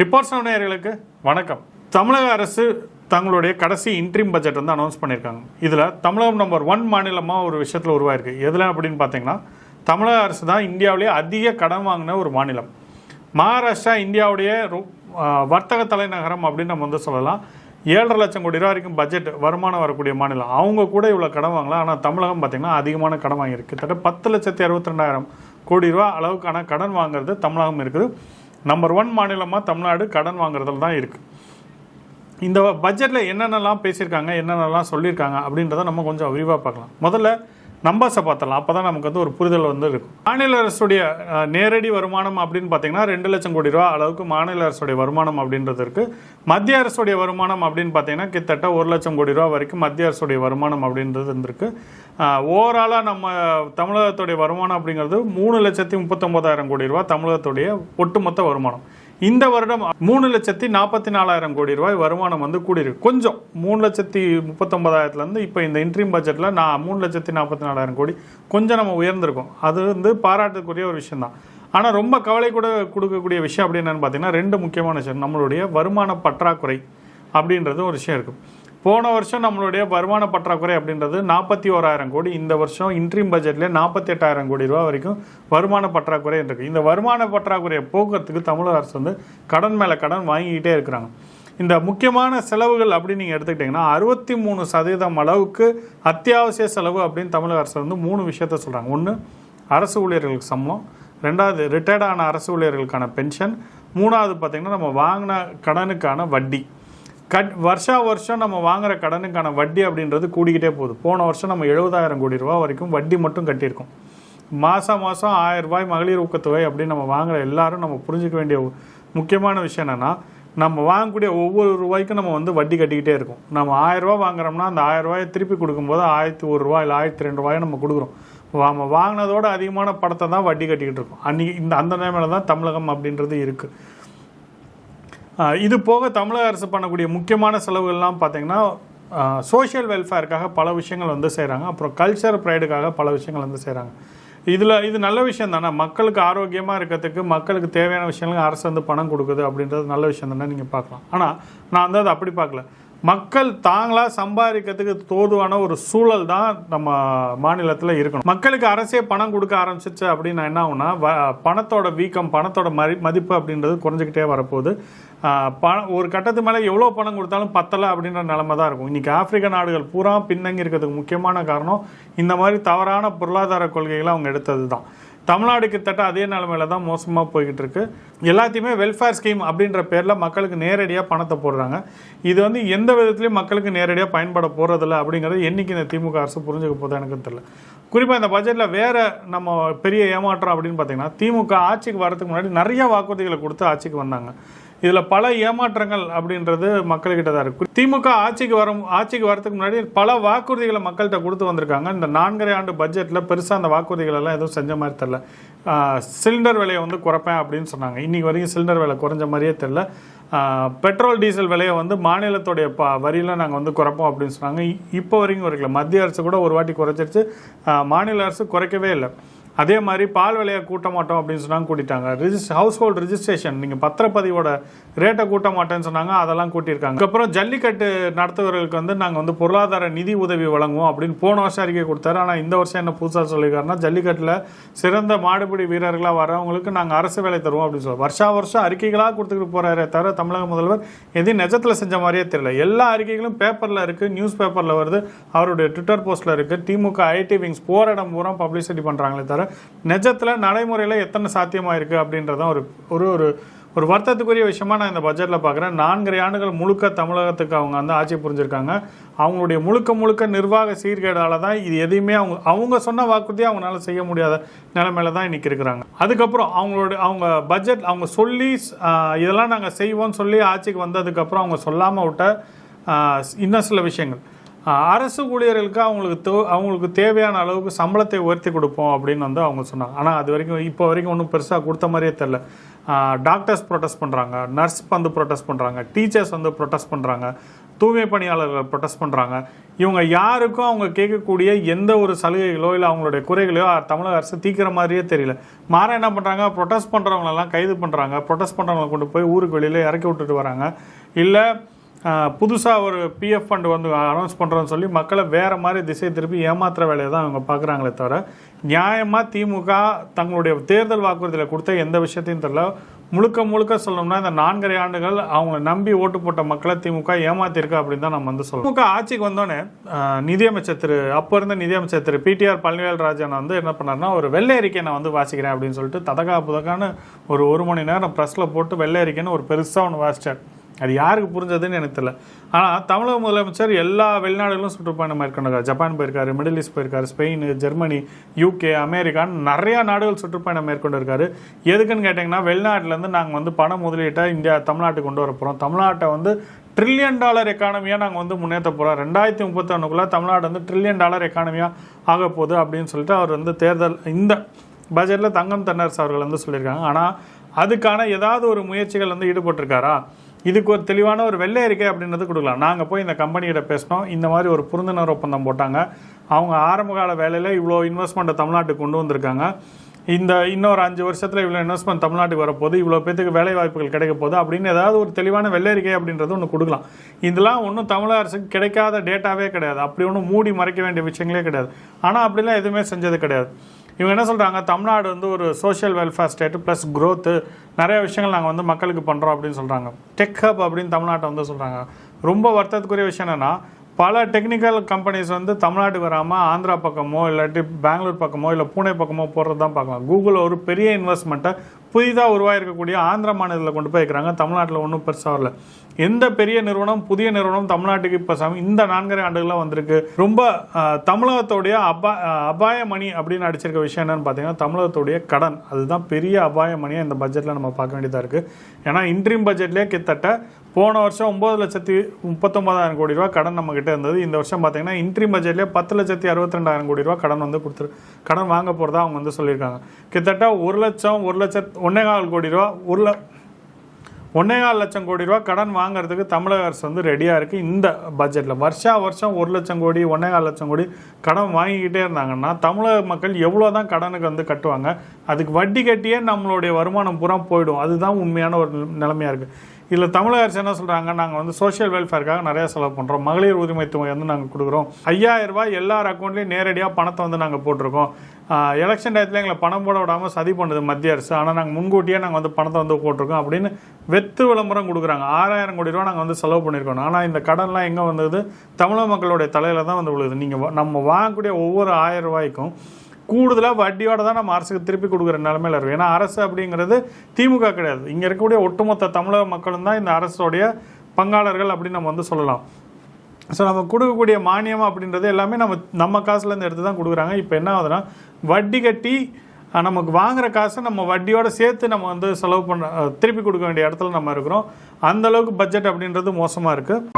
Reports நேயர்களுக்கு வணக்கம். தமிழக அரசு தங்களுடைய கடைசி இன்ட்ரீம் பட்ஜெட் வந்து அனௌன்ஸ் பண்ணியிருக்காங்க. இதில் தமிழகம் நம்பர் ஒன் மாநிலமாக ஒரு விஷயத்தில் உருவாயிருக்கு. எதில் அப்படின்னு பார்த்தீங்கன்னா தமிழக அரசு தான் இந்தியாவிலேயே அதிக கடன் வாங்கின ஒரு மாநிலம். மகாராஷ்டிரா இந்தியாவுடைய வர்த்தக தலைநகரம் அப்படின்னு நம்ம வந்து சொல்லலாம். ஏழரை லட்சம் கோடி ரூபா வரைக்கும் பட்ஜெட் வருமானம் வரக்கூடிய மாநிலம். அவங்க கூட இவ்வளோ கடன் வாங்கலாம் ஆனால் தமிழகம் பார்த்தீங்கன்னா அதிகமான கடன் வாங்கியிருக்கு. கிட்டத்தட்ட பத்து லட்சத்தி அறுபத்தி ரெண்டாயிரம் கோடி ரூபா அளவுக்கான கடன் வாங்குறது தமிழகம் இருக்குது. நம்பர் ஒன் மாநிலமாக தமிழ்நாடு கடன் வாங்குறதுல தான் இருக்குது இந்த பட்ஜெட்டில் என்னென்னலாம் பேசியிருக்காங்க என்னென்னலாம் சொல்லியிருக்காங்க அப்படின்றத நம்ம கொஞ்சம் விரிவாக பார்க்கலாம். முதல்ல நம்பர்ஸை பார்த்தலாம் அப்போ தான் நமக்கு வந்து ஒரு புரிதல் வந்து இருக்கும். மாநில அரசுடைய நேரடி வருமானம் அப்படின்னு பார்த்தீங்கன்னா ரெண்டு லட்சம் கோடி ரூபா அளவுக்கு மாநில அரசுடைய வருமானம் அப்படின்றது இருக்குது மத்திய அரசுடைய வருமானம் அப்படின்னு பார்த்தீங்கன்னா கிட்டத்தட்ட ஒரு லட்சம் கோடி ரூபா வரைக்கும் மத்திய அரசுடைய வருமானம் அப்படின்றது இருந்திருக்கு. ஓவராலாக நம்ம தமிழகத்துடைய வருமானம் அப்படிங்கிறது மூணு லட்சத்தி முப்பத்தொம்போதாயிரம் கோடி ரூபா தமிழகத்துடைய ஒட்டுமொத்த வருமானம். இந்த வருடம் மூணு லட்சத்தி நாற்பத்தி நாலாயிரம் கோடி ரூபாய் வருமானம் வந்து கூடியிருக்கு. கொஞ்சம் மூணு லட்சத்தி முப்பத்தொன்பதாயிரத்துலேருந்து இப்போ இந்த இன்ட்ரீம் பட்ஜெட்டில் நான் மூணு லட்சத்தி நாற்பத்தி நாலாயிரம் கோடி கொஞ்சம் நம்ம உயர்ந்திருக்கோம். அது வந்து பாராட்டக்கூடிய ஒரு விஷயம் தான் ஆனால் ரொம்ப கவலை கூட கொடுக்கக்கூடிய விஷயம் அப்படின்னு என்னன்னு பார்த்தீங்கன்னா ரெண்டு முக்கியமான விஷயம் நம்மளுடைய வருமான பற்றாக்குறை அப்படின்றது ஒரு விஷயம் இருக்குது போன வருஷம் நம்மளுடைய வருமான பற்றாக்குறை அப்படின்றது நாற்பத்தி ஓராயிரம் கோடி. இந்த வருஷம் இன்ட்ரீம் பட்ஜெட்லேயே நாற்பத்தி எட்டாயிரம் கோடி ரூபா வரைக்கும் வருமான பற்றாக்குறை இருக்கு. இந்த வருமான பற்றாக்குறையை போக்குறதுக்கு தமிழக அரசு வந்து கடன் மேலே கடன் வாங்கிக்கிட்டே இருக்கிறாங்க. இந்த முக்கியமான செலவுகள் அப்படின்னு நீங்கள் எடுத்துக்கிட்டிங்கன்னா அறுபத்தி மூணு சதவீதம் அளவுக்கு அத்தியாவசிய செலவு அப்படின்னு தமிழக அரசு வந்து மூணு விஷயத்த சொல்கிறாங்க ஒன்று அரசு ஊழியர்களுக்கு சம்பளம். ரெண்டாவது ரிட்டையர்ட் ஆன அரசு ஊழியர்களுக்கான பென்ஷன் மூணாவது பார்த்திங்கன்னா நம்ம வாங்கின கடனுக்கான வட்டி. கட் வருஷா வருஷம் நம்ம வாங்குற கடனுக்கான வட்டி அப்படின்றது கூடிக்கிட்டே போகுது. போன வருஷம் நம்ம எழுபதாயிரம் கோடி ரூபா வரைக்கும் வட்டி மட்டும் கட்டியிருக்கோம். மாதம் மாதம் ஆயிரம் ரூபாய் மகளிர் ஊக்கத்தொகை அப்படின்னு நம்ம வாங்குற எல்லாரும் நம்ம புரிஞ்சுக்க வேண்டிய ஒரு முக்கியமான விஷயம் என்னென்னா நம்ம வாங்கக்கூடிய ஒவ்வொரு ரூபாய்க்கும் நம்ம வந்து வட்டி கட்டிக்கிட்டே இருக்கும். நம்ம ஆயிரம் ரூபாய் வாங்குறோம்னா அந்த ஆயிரம் ரூபாயை திருப்பி கொடுக்கும்போது ஆயிரத்தி ஒரு ரூபாய் இல்லை ஆயிரத்தி ரெண்டு ரூபாயை நம்ம கொடுக்குறோம். நம்ம வாங்கினதோட அதிகமான படத்தை தான் வட்டி கட்டிக்கிட்டு இருக்கோம். அன்றைக்கி இந்த அந்த நிலைமையில தான் தமிழகம் அப்படின்றது இருக்குது இது போக தமிழக அரசு பண்ணக்கூடிய முக்கியமான செலவுகள்லாம் பார்த்தீங்கன்னா சோஷியல் வெல்ஃபேருக்காக பல விஷயங்கள் வந்து செய்கிறாங்க அப்புறம் கல்ச்சர் ப்ரைடுக்காக பல விஷயங்கள் வந்து செய்கிறாங்க இதில் இது நல்ல விஷயம் தானே? மக்களுக்கு ஆரோக்கியமாக இருக்கிறதுக்கு மக்களுக்கு தேவையான விஷயங்களுக்கு அரசு வந்து பணம் கொடுக்குது அப்படின்றது நல்ல விஷயம் தானே? நீங்கள் பார்க்கலாம். ஆனால் நான் வந்து அதை அப்படி பார்க்கல. மக்கள் தாங்களாக சம்பாதிக்கிறதுக்கு தோதுவான ஒரு சூழல் தான் நம்ம மாநிலத்தில் இருக்கணும். மக்களுக்கு அரசே பணம் கொடுக்க ஆரம்பிச்சிச்சு அப்படின்னா என்ன ஆகுனா வ பணத்தோட வீக்கம் பணத்தோட மதி மதிப்பு அப்படின்றது குறைஞ்சிக்கிட்டே வரப்போகுது. பணம் பண ஒரு கட்டத்து மேலே எவ்வளோ பணம் கொடுத்தாலும் பத்தலை அப்படின்ற நிலைமை தான் இருக்கும். இன்றைக்கி ஆப்பிரிக்க நாடுகள் பூரா பின்தங்கி இருக்கிறதுக்கு முக்கியமான காரணம் இந்த மாதிரி தவறான பொருளாதார கொள்கைகளை அவங்க எடுத்தது தான் தமிழ்நாடு கிட்டத்தட்ட அதே நிலமையில தான் மோசமாக போய்கிட்டு இருக்கு. எல்லாத்தையுமே வெல்ஃபேர் ஸ்கீம் அப்படின்ற பேரில் மக்களுக்கு நேரடியாக பணத்தை போடுறாங்க. இது வந்து எந்த விதத்துலையும் மக்களுக்கு நேரடியாக பயன்பட போகிறதில்ல அப்படிங்கிறது என்றைக்கு இந்த திமுக அரசு புரிஞ்சுக்க போதா எனக்கு தெரியல. குறிப்பாக இந்த பட்ஜெட்டில் வேறு நம்ம பெரிய ஏமாற்றம் அப்படின்னு பார்த்தீங்கன்னா திமுக ஆட்சிக்கு வரதுக்கு முன்னாடி நிறைய வாக்குறுதிகளை கொடுத்து ஆட்சிக்கு வந்தாங்க. இதில் பல ஏமாற்றங்கள் அப்படின்றது மக்கள்கிட்ட தான் இருக்கு. திமுக ஆட்சிக்கு வரும் ஆட்சிக்கு வரதுக்கு முன்னாடி பல வாக்குறுதிகளை மக்கள்கிட்ட கொடுத்து வந்திருக்காங்க. இந்த நான்கரை ஆண்டு பட்ஜெட்டில் பெருசாக அந்த வாக்குறுதிகள் எல்லாம் எதுவும் செஞ்ச மாதிரி தெரில சிலிண்டர் விலையை வந்து குறைப்பேன் அப்படின்னு சொன்னாங்க. இன்றைக்கி வரைக்கும் சிலிண்டர் விலை குறைஞ்ச மாதிரியே தெரில பெட்ரோல் டீசல் விலையை வந்து மாநிலத்துடைய ப வரியில் நாங்கள் வந்து குறைப்போம் அப்படின்னு சொன்னாங்க. இப்போ வரைக்கும் குறைக்கல. மத்திய அரசு கூட ஒரு வாட்டி குறைச்சிருச்சு. மாநில அரசு குறைக்கவே இல்லை. அதே மாதிரி பால் விலையை கூட்ட மாட்டோம் அப்படின்னு சொன்னாங்க கூட்டிட்டாங்க. ரிஜிஸ் ஹவுஸ் ஹோல்ட் ரிஜிஸ்ட்ரேஷன் நீங்கள் பத்திரப்பதிவோட ரேட்டை கூட்ட மாட்டேன்னு சொன்னாங்க அதெல்லாம் கூட்டியிருக்காங்க. அதுக்கப்புறம் ஜல்லிக்கட்டு நடத்துவர்களுக்கு வந்து நாங்கள் வந்து பொருளாதார நிதி உதவி வழங்குவோம் அப்படின்னு போன வருஷம் அறிக்கை கொடுத்தாரு. ஆனால் இந்த வருஷம் என்ன புதுசாக சொல்லியிருக்காருன்னா ஜல்லிக்கட்டில் சிறந்த மாடுபிடி வீரர்களாக வரவங்களுக்கு நாங்கள் அரசு வேலை தருவோம் அப்படின்னு சொல்லி வருஷா வருஷம் அறிக்கைகளாக கொடுத்துக்கிட்டு போகிறாரே தவிர தமிழக முதல்வர் எதையும் நிஜத்தில் செஞ்ச மாதிரியே தெரியல. எல்லா அறிக்கைகளும் பேப்பரில் இருக்குது நியூஸ் பேப்பரில் வருது. அவருடைய ட்விட்டர் போஸ்ட்டில் இருக்குது திமுக ஐடி விங்ஸ் போராடம் பூரா பப்ளிசிட்டி பண்ணுறாங்களே தவிர நிஜத்தில் நடைமுறையில் எத்தனை சாத்தியமாக இருக்குது அப்படின்றதான் ஒரு ஒரு ஒரு ஒரு வருத்தத்துக்குரிய விஷயமா நான் இந்த பட்ஜெட்டில் பார்க்குறேன் நான்கரை ஆண்டுகள் முழுக்க தமிழகத்துக்கு அவங்க வந்து ஆட்சி புரிஞ்சிருக்காங்க. அவங்களுடைய முழுக்க முழுக்க நிர்வாக சீர்கேடால தான் இது எதையுமே அவங்க அவங்க சொன்ன வாக்குறுதியை அவங்களால செய்ய முடியாத நிலைமையில தான் இன்னைக்கு இருக்கிறாங்க. அதுக்கப்புறம் அவங்களோட அவங்க பட்ஜெட் அவங்க சொல்லி இதெல்லாம் நாங்கள் செய்வோம்னு சொல்லி ஆட்சிக்கு வந்ததுக்கப்புறம் அவங்க சொல்லாமல் விட்ட இன்னும் சில விஷயங்கள். அரசு ஊழியர்களுக்கு அவங்களுக்கு தோ அவங்களுக்கு தேவையான அளவுக்கு சம்பளத்தை உயர்த்தி கொடுப்போம் அப்படின்னு வந்து அவங்க சொன்னாங்க. ஆனால் அது வரைக்கும் இப்போ வரைக்கும் ஒன்றும் பெருசாக கொடுத்த மாதிரியே தெரில டாக்டர்ஸ் ப்ரொட்டஸ்ட் பண்ணுறாங்க நர்ஸ் வந்து ப்ரொட்டஸ்ட் பண்ணுறாங்க டீச்சர்ஸ் வந்து ப்ரொட்டஸ்ட் பண்ணுறாங்க தூய்மை பணியாளர்கள் ப்ரொட்டஸ்ட் பண்ணுறாங்க இவங்க யாருக்கும் அவங்க கேட்கக்கூடிய எந்த ஒரு சலுகைகளோ இல்லை அவங்களுடைய குறைகளையோ தமிழக அரசு தீக்கிற மாதிரியே தெரியல. மாற என்ன பண்ணுறாங்க ப்ரொட்டஸ்ட் பண்ணுறவங்களெல்லாம் கைது பண்ணுறாங்க ப்ரொட்டஸ்ட் பண்ணுறவங்களை கொண்டு போய் ஊருக்கு வெளியில் இறக்கி விட்டுட்டு வராங்க. இல்லை புதுசாக ஒரு பிஎஃப் ஃபண்ட் வந்து அனௌன்ஸ் பண்ணுறோன்னு சொல்லி மக்களை வேறு மாதிரி திசை திருப்பி ஏமாத்துற வேலையை தான் அவங்க பார்க்குறாங்களே தவிர நியாயமாக திமுக தங்களுடைய தேர்தல் வாக்குறுதியில் கொடுத்த எந்த விஷயத்தையும் தெரியல. முழுக்க முழுக்க சொல்லணும்னா இந்த நான்கரை ஆண்டுகள் அவங்களை நம்பி ஓட்டு போட்ட மக்களை திமுக ஏமாத்திருக்கு அப்படின்னு தான் நம்ம வந்து சொல்லணும். திமுக ஆட்சிக்கு வந்தோடனே நிதியமைச்சர் திரு அப்போ இருந்த நிதியமைச்சர் திரு பிடிஆர் பழனிவேல் ராஜனை வந்து என்ன பண்ணாருன்னா ஒரு வெள்ளை அறிக்கை நான் வந்து வாசிக்கிறேன் அப்படின்னு சொல்லிட்டு ததகா புதகான்னு ஒரு ஒரு மணி நேரம் ப்ரெஸ்ஸில் போட்டு வெள்ளை அறிக்கைன்னு ஒரு பெருசாக ஒன்று வாசிச்சார். அது யாருக்கு புரிஞ்சதுன்னு எனக்கு தெரியல. ஆனால் தமிழக முதலமைச்சர் எல்லா வெளிநாடுகளும் சுற்றுப்பயணம் மேற்கொண்டார் ஜப்பான் போயிருக்காரு மிடில் ஈஸ்ட் போயிருக்காரு ஸ்பெயின் ஜெர்மனி யூகே அமெரிக்கான்னு நிறையா நாடுகள் சுற்றுப்பயணம் மேற்கொண்டிருக்காரு. எதுக்குன்னு கேட்டிங்கன்னா வெளிநாட்டிலேருந்து நாங்கள் வந்து பண முதலீட்டை இந்தியா தமிழ்நாட்டுக்கு கொண்டு வர போகிறோம் தமிழ்நாட்டை வந்து ட்ரில்லியன் டாலர் எக்கானமியாக நாங்கள் வந்து முன்னேற்ற போகிறோம் ரெண்டாயிரத்தி முப்பத்தொன்னுக்குள்ளே தமிழ்நாடு வந்து ட்ரில்லியன் டாலர் எக்கானமியாக ஆக போகுது அப்படின்னு சொல்லிட்டு அவர் வந்து தேர்தல் இந்த பட்ஜெட்டில் தங்கம் தென்னரசு அவர்கள் வந்து சொல்லியிருக்காங்க. ஆனால் அதுக்கான ஏதாவது ஒரு முயற்சிகள் வந்து ஈடுபட்டிருக்காரா? இதுக்கு ஒரு தெளிவான ஒரு வெள்ளை அறிக்கை அப்படின்றது கொடுக்கலாம். நாங்கள் போய் இந்த கம்பெனிகிட்ட பேசினோம். இந்த மாதிரி ஒரு புரிந்துணர்வு ஒப்பந்தம் போட்டாங்க. அவங்க ஆரம்ப கால வேலையில் இவ்வளோ இன்வெஸ்ட்மெண்ட்டை தமிழ்நாட்டுக்கு கொண்டு வந்திருக்காங்க. இந்த இன்னொரு அஞ்சு வருஷத்தில் இவ்வளோ இன்வெஸ்ட்மெண்ட் தமிழ்நாட்டுக்கு வரப்போகுது. இவ்வளோ பேத்துக்கு வேலை வாய்ப்புகள் கிடைக்க போகுது அப்படின்னு ஏதாவது ஒரு தெளிவான வெள்ளை அறிக்கை அப்படின்றது ஒன்று கொடுக்கலாம். இதெல்லாம் ஒன்றும் தமிழக அரசுக்கு கிடைக்காத டேட்டாவே கிடையாது. அப்படி ஒன்றும் மூடி மறைக்க வேண்டிய விஷயங்களே கிடையாது. ஆனால் அப்படிலாம் எதுவுமே செஞ்சது கிடையாது. இவங்க என்ன சொல்கிறாங்க தமிழ்நாடு வந்து ஒரு social welfare state plus growth நிறைய விஷயங்கள் நாங்கள் வந்து மக்களுக்கு பண்ணுறோம் அப்படின்னு சொல்கிறாங்க டெக் ஹப் அப்படின்னு தமிழ்நாட்டை வந்து சொல்கிறாங்க ரொம்ப வருத்தத்துக்குரிய விஷயம் என்னென்னா பல டெக்னிக்கல் கம்பெனிஸ் வந்து தமிழ்நாட்டுக்கு வராமல் ஆந்திரா பக்கமோ இல்லாட்டி பெங்களூர் பக்கமோ இல்லை பூனே பக்கமோ போடுறது தான் பார்க்கலாம். கூகுள் ஒரு பெரிய இன்வெஸ்ட்மெண்ட்டை புதிதாக உருவாகிருக்கக்கூடிய ஆந்திர மாநிலத்தில் கொண்டு போய் வைக்கிறாங்க. தமிழ்நாட்டில் ஒன்றும் பெருசாக வரல. எந்த பெரிய நிறுவனம் புதிய நிறுவனம் தமிழ்நாட்டுக்கு இப்போ சம இந்த நான்கரை ஆண்டுகளாக வந்திருக்கு. ரொம்ப தமிழகத்தோடைய அபா அபாய மணி அப்படின்னு அடிச்சிருக்க விஷயம் என்னன்னு பார்த்தீங்கன்னா தமிழகத்துடைய கடன். அதுதான் பெரிய அபாய மணியாக இந்த பட்ஜெட்டில் நம்ம பார்க்க வேண்டியதாக இருக்குது ஏன்னா இன்ட்ரீம் பட்ஜெட்லேயே கிட்டத்தட்ட போன வருஷம் ஒம்பது லட்சத்தி முப்பத்தொம்பதாயிரம் கோடி ரூபா கடன் நம்ம இருந்தது. இந்த வருஷம் பார்த்தீங்கன்னா இன்ட்ரீம் பட்ஜெட்லேயே பத்து லட்சத்தி அறுபத்தி ரெண்டாயிரம் கோடி ரூபா கடன் வந்து கொடுத்துரு கடன் வாங்க போகிறதா அவங்க வந்து சொல்லியிருக்காங்க. கிட்டத்தட்ட ஒரு லட்சம் ஒரு லட்சம் ஒன்னே கால் கோடி ரூபா ஒரு ல ஒன்னே கால் லட்சம் கோடி ரூபா கடன் வாங்குறதுக்கு தமிழக அரசு வந்து ரெடியாக இருக்குது இந்த பட்ஜெட்டில் வருஷா வருஷம் ஒரு லட்சம் கோடி ஒன்னே கால் லட்சம் கோடி கடன் வாங்கிக்கிட்டே இருந்தாங்கன்னா தமிழக மக்கள் எவ்வளோ தான் கடனுக்கு வந்து கட்டுவாங்க அதுக்கு வட்டி கட்டியே நம்மளுடைய வருமானம் பூரா போயிடும். அதுதான் உண்மையான ஒரு நிலைமையாக இருக்குது இதில் தமிழக அரசு என்ன சொல்கிறாங்க நாங்கள் வந்து சோஷியல் வெல்ஃபேருக்காக நிறைய செலவு பண்ணுறோம் மகளிர் உரிமை தொகை வந்து நாங்கள் கொடுக்குறோம். ஐயாயிரம் ரூபாய் எல்லார் அக்கௌண்ட்லேயும் நேரடியாக பணத்தை வந்து நாங்கள் போட்டிருக்கோம். எலெக்ஷன் டயத்தில் எங்களை பணம் போட விடாமல் சதி பண்ணுது மத்திய அரசு. ஆனால் நாங்கள் முன்கூட்டியே நாங்கள் வந்து பணத்தை வந்து போட்டிருக்கோம் அப்படின்னு வெத்து விளம்பரம் கொடுக்குறாங்க. ஆறாயிரம் கோடி ரூபா நாங்கள் வந்து செலவு பண்ணியிருக்கோம். ஆனால் இந்த கடன்லாம் எங்கே வந்தது? தமிழக மக்களுடைய தலையில் தான் வந்து விழுது நீங்கள் நம்ம வாங்கக்கூடிய ஒவ்வொரு ஆயிரம் ரூபாய்க்கும் கூடுதலாக வட்டியோட தான் நம்ம அரசுக்கு திருப்பி கொடுக்குற நிலமையில இருக்கும். ஏன்னா அரசு அப்படிங்கிறது திமுக கிடையாது. இங்கே இருக்கக்கூடிய ஒட்டுமொத்த தமிழக மக்களும் தான் இந்த அரசோடைய பங்காளர்கள் அப்படின்னு நம்ம வந்து சொல்லலாம். ஸோ நம்ம கொடுக்கக்கூடிய மானியம் அப்படின்றது எல்லாமே நம்ம நம்ம காசுலேருந்து எடுத்து தான் கொடுக்குறாங்க. இப்போ என்ன ஆகுதுன்னா வட்டி கட்டி நமக்கு வாங்குற காசை நம்ம வட்டியோட சேர்த்து நம்ம வந்து செலவு பண்ண திருப்பி கொடுக்க வேண்டிய இடத்துல நம்ம இருக்கிறோம். அந்தளவுக்கு பட்ஜெட் அப்படின்றது மோசமாக இருக்குது